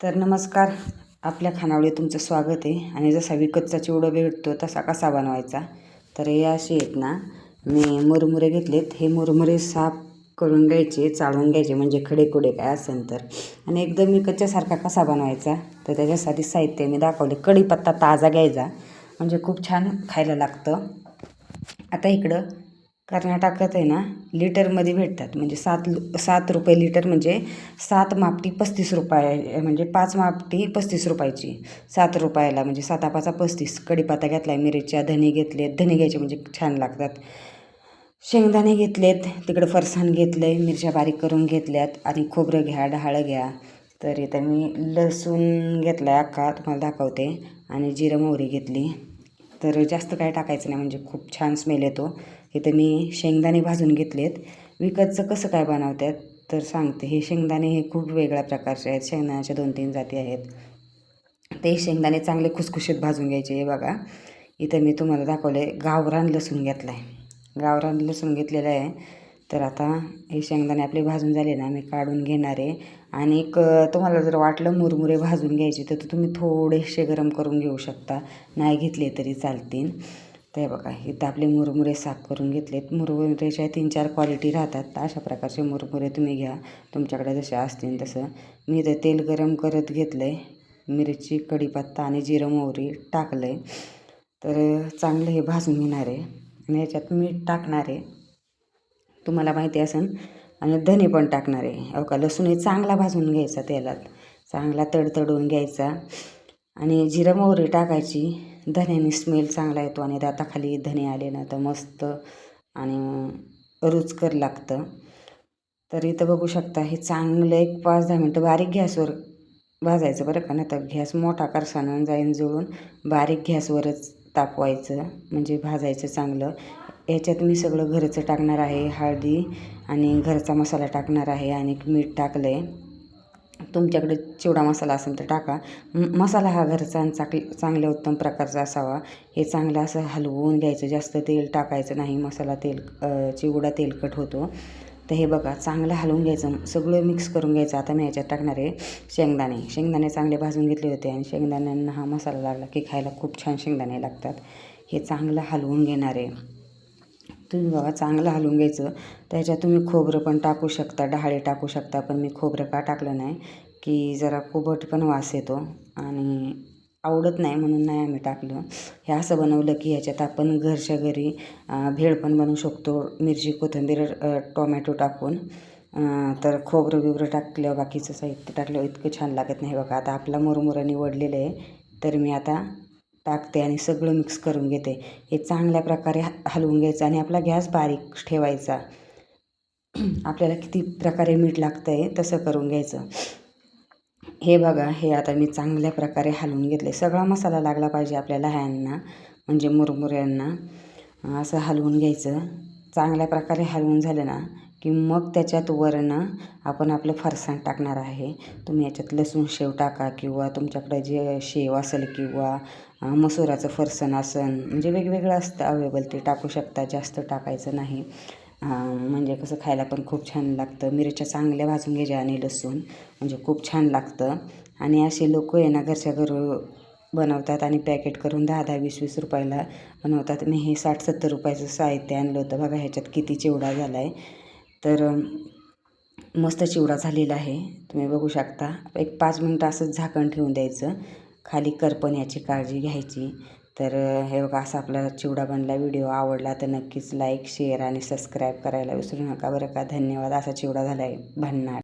तर नमस्कार आपल्या खानावळी तुमचं स्वागत आहे. आणि जसा विकतचा चिवडा भेटतो तसा कसा बनवायचा? तर हे असे आहेत ना मी मुरमुरे घेतलेत. हे मुरमुरे साफ करून घ्यायचे चाळून घ्यायचे म्हणजे खडे कुडे काय असेल तर. आणि एकदम विकतच्यासारखा कसा बनवायचा? तर त्याच्यासाठी साहित्य मी दाखवले. कढीपत्ता ताजा घ्यायचा म्हणजे खूप छान खायला लागतं. आता इकडं कर्नाटकात आहे ना लिटरमध्ये भेटतात. म्हणजे सात सात रुपये लिटर म्हणजे सात मापटी पस्तीस रुपये म्हणजे पाच मापटी पस्तीस रुपयाची. सात रुपयाला म्हणजे साता पाचा पस्तीस. कढीपाता घेतला आहे मिरच्या धने घेतलेत. धने घ्यायचे म्हणजे छान लागतात. शेंगदाणे घेतलेत तिकडं फरसाण घेतलं आहे मिरच्या बारीक करून घेतल्यात. आणि खोबरं घ्या डहाळं घ्या. तर इथं मी लसूण घेतला आहे अख्खा तुम्हाला दाखवते. आणि जिरं मोहरी घेतली. तर जास्त काय टाकायचं नाही म्हणजे खूप छान स्मेल येतो. इथं मी शेंगदाणे भाजून घेतलेत. विकतचं कसं काय बनवतात तर सांगते. हे शेंगदाणे हे खूप वेगळ्या प्रकारचे आहेत. शेंगदाण्याच्या दोन तीन जाती आहेत. ते शेंगदाणे चांगले खुसखुशीत भाजून घ्यायचे. हे बघा. इथं मी तुम्हाला दाखवले गावरान लसूण घेतला आहे गावरान लसूण घेतलेलं आहे. तर आता हे शेंगदाणे आपले भाजून झाले ना मी काढून घेणार आहे. आणि एक तुम्हाला जर वाटलं मुरमुरे भाजून घ्यायचे तर तुम्ही थोडेसे गरम करून घेऊ शकता. नाही घेतले तरी चालतील. ते बघा इथं आपले मुरमुरे साफ करून घेतलेत. मुरमुरेच्या तीन चार क्वालिटी राहतात. तर अशा प्रकारचे मुरमुरे तुम्ही घ्या. तुमच्याकडे जसे असतील तसं. मी इथं तेल गरम करत घेतलं आहे मिरची कढीपत्ता आणि जिरं मोहरी टाकलं आहे तर चांगलं हे भाजून घेणार आहे. आणि याच्यात मीठ टाकणार आहे. तुम्हाला माहिती असेल आणि धने पण टाकणार आहे. अवका लसूण हे चांगला भाजून घ्यायचा तेलात. चांगला तडतडून घ्यायचा. आणि जिरं मोहरी टाकायची. धण्याने स्मेल चांगला येतो आणि दाताखाली धने आले ना तर मस्त आणि रुचकर लागतं. तर इथं बघू शकता हे चांगलं एक पाच दहा मिनटं बारीक गॅसवर भाजायचं बरं का नाही तर गॅस मोठा करसानं जाईन जुळून बारीक गॅसवरच तापवायचं म्हणजे भाजायचं चांगलं. याच्यात मी सगळं घरचं टाकणार आहे हळदी आणि घरचा मसाला टाकणार आहे आणि मीठ टाकलं आहे तुमच्याकडे चिवडा मसाला असेल तर टाका. मसाला हा घरचा चांग चांगल्या उत्तम प्रकारचा असावा. हे चांगलं असं हलवून घ्यायचं जास्त तेल टाकायचं नाही. मसाला तेल चिवडा तेलकट होतो. तर हे बघा चांगलं हलवून घ्यायचं. सगळं मिक्स करून घ्यायचं. आता मी याच्यात टाकणार आहे शेंगदाणे. शेंगदाणे चांगले भाजून घेतले होते आणि शेंगदाण्यांना हा मसाला लागला की खायला खूप छान शेंगदाणे लागतात. हे चांगलं हलवून घेणार आहे. तुम्ही बघा चांगलं हलवून घ्यायचं. त्याच्यात तुम्ही खोबरं पण टाकू शकता डहाळे टाकू शकता पण मी खोबरं का टाकलं नाही की जरा कोबट पण वास येतो आणि आवडत नाही म्हणून नाही आम्ही टाकलं. हे असं बनवलं की ह्याच्यात आपण घरच्या घरी भेळ पण बनवू शकतो मिरची कोथिंबीर टोमॅटो टाकून. तर खोबरं बिबरं टाकलं बाकीचं साहित्य टाकलं इतकं छान लागत नाही बघा. आता आपला मुरमुरा निवडलेलं आहे तर मी आता टाकते आणि सगळं मिक्स करून घेते. हे चांगल्या प्रकारे हलवून घ्यायचं आणि आपला गॅस बारीक ठेवायचा. आपल्याला किती प्रकारे मीठ लागतं आहे तसं करून घ्यायचं. हे बघा हे आता मी चांगल्या प्रकारे हलवून घेतले सगळा मसाला लागला पाहिजे आपल्याला ह्यांना म्हणजे मुरमुऱ्यांना. असं हलवून घ्यायचं. चांगल्या प्रकारे हलवून झालं ना की मग त्याच्यात वरनं आपण आपलं फरसाण टाकणार आहे. तुम्ही याच्यात लसूण शेव टाका किंवा तुमच्याकडे जे शेव असेल किंवा मसुराचं फरसाण असेल म्हणजे वेगवेगळं असतं अवेलेबल ते टाकू शकता जास्त टाकायचं नाही. म्हणजे कसं खायला पण खूप छान लागतं. मिरच्या चांगल्या भाजून घ्यायच्या आणि लसूण म्हणजे खूप छान लागतं. आणि असे लोक आहे ना घरच्या घर बनवतात आणि पॅकेट करून दहा दहा वीस वीस रुपयाला बनवतात. मी हे साठ सत्तर रुपयाचं साहित्य आणलं होतं. बघा ह्याच्यात किती चिवडा झाला आहे तर मस्त चिवडा झालेला आहे. तुम्ही बघू शकता. एक पाच मिनटं असंच झाकण ठेवून द्यायचं. खाली करपण याची काळजी घ्यायची. तर हे बघा असा आपला चिवडा बनला व्हिडिओ. आवडला तर नक्कीच लाईक शेअर आणि सबस्क्राईब करायला विसरू नका. बरं का? धन्यवाद. असा चिवडा झाला आहे भन्नाट.